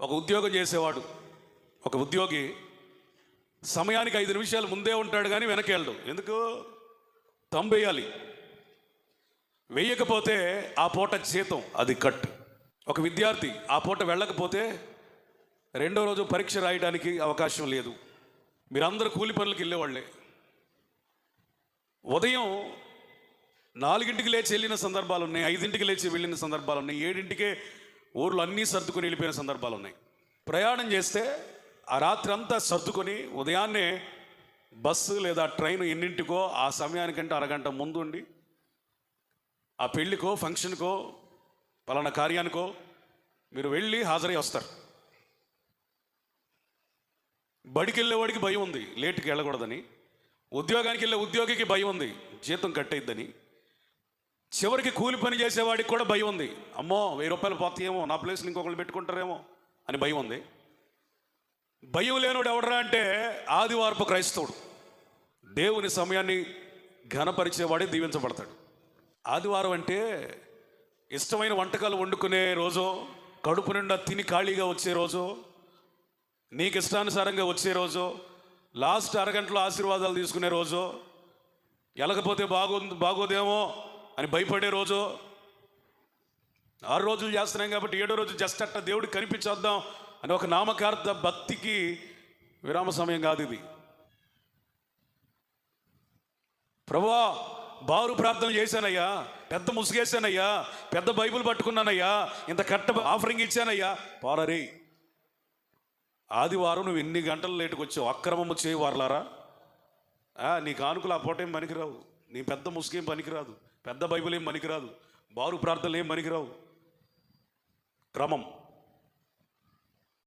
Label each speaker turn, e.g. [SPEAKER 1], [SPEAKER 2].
[SPEAKER 1] ఒక ఉద్యోగం చేసేవాడు. ఒక ఉద్యోగి సమయానికి ఐదు నిమిషాలు ముందే ఉంటాడు కానీ వెనక్కి వెళ్ళడు ఎందుకు? తంబేయాలి. వేయకపోతే ఆ పూట జీతం అది కట్. ఒక విద్యార్థి ఆ పూట వెళ్ళకపోతే రెండో రోజు పరీక్ష రాయడానికి అవకాశం లేదు. మీరందరూ కూలి పనులకు వెళ్ళేవాళ్ళే. ఉదయం నాలుగింటికి లేచి వెళ్ళిన సందర్భాలు ఉన్నాయి ఐదింటికి లేచి వెళ్ళిన సందర్భాలు ఉన్నాయి ఏడింటికే ఊర్లో అన్నీ సర్దుకొని వెళ్ళిపోయిన సందర్భాలు ఉన్నాయి. ప్రయాణం చేస్తే ఆ రాత్రి అంతా సర్దుకొని ఉదయాన్నే బస్సు లేదా ట్రైన్ ఎన్నింటికో ఆ సమయానికంటే అరగంట ముందుండి ఆ పెళ్ళికో ఫంక్షన్కో పలానా కార్యానికో మీరు వెళ్ళి హాజరై వస్తారు. బడికి వెళ్ళేవాడికి భయం ఉంది లేటుకి వెళ్ళకూడదని. ఉద్యోగానికి వెళ్ళే ఉద్యోగికి భయం ఉంది జీతం కట్టయిద్దని. చివరికి కూలి పని చేసేవాడికి కూడా భయం ఉంది. అమ్మో వెయ్యి రూపాయలు పోతాయేమో నా ప్లేస్ని ఇంకొకరు పెట్టుకుంటారేమో అని భయం ఉంది. భయం లేనుడు ఎవడరా అంటే ఆదివారపు క్రైస్తవుడు. దేవుని సమయాన్ని ఘనపరిచేవాడే దీవించబడతాడు. ఆదివారం అంటే ఇష్టమైన వంటకాలు వండుకునే రోజు కడుపు నిండా తిని ఖాళీగా వచ్చే రోజు నీకు ఇష్టానుసారంగా వచ్చే రోజు లాస్ట్ అరగంటలో ఆశీర్వాదాలు తీసుకునే రోజు ఎలకపోతే బాగుంది బాగోదేమో అని భయపడే రోజు ఆరు రోజులు చేస్తున్నాం కాబట్టి ఏడో రోజు జస్ట్ అట్ట దేవుడికి కనిపించేద్దాం అని ఒక నామకార్థ భక్తికి విరామ సమయం కాదు ఇది. ప్రభా బారు ప్రార్థన చేశానయ్యా పెద్ద ముసుగేశానయ్యా పెద్ద బైబిల్ పట్టుకున్నానయ్యా ఇంత కట్ట ఆఫరింగ్ ఇచ్చానయ్యా పాలరే ఆదివారం నువ్వు ఎన్ని గంటలు లేటుకు వచ్చావు అక్రమము చేయవారలారా? నీకు నీ ఆ పూట ఏం పనికిరావు. నీ పెద్ద ముసుగేం పనికిరాదు పెద్ద బైబిల్ ఏం పనికిరాదు బారు ప్రార్థనలు ఏం పనికిరావు. క్రమం.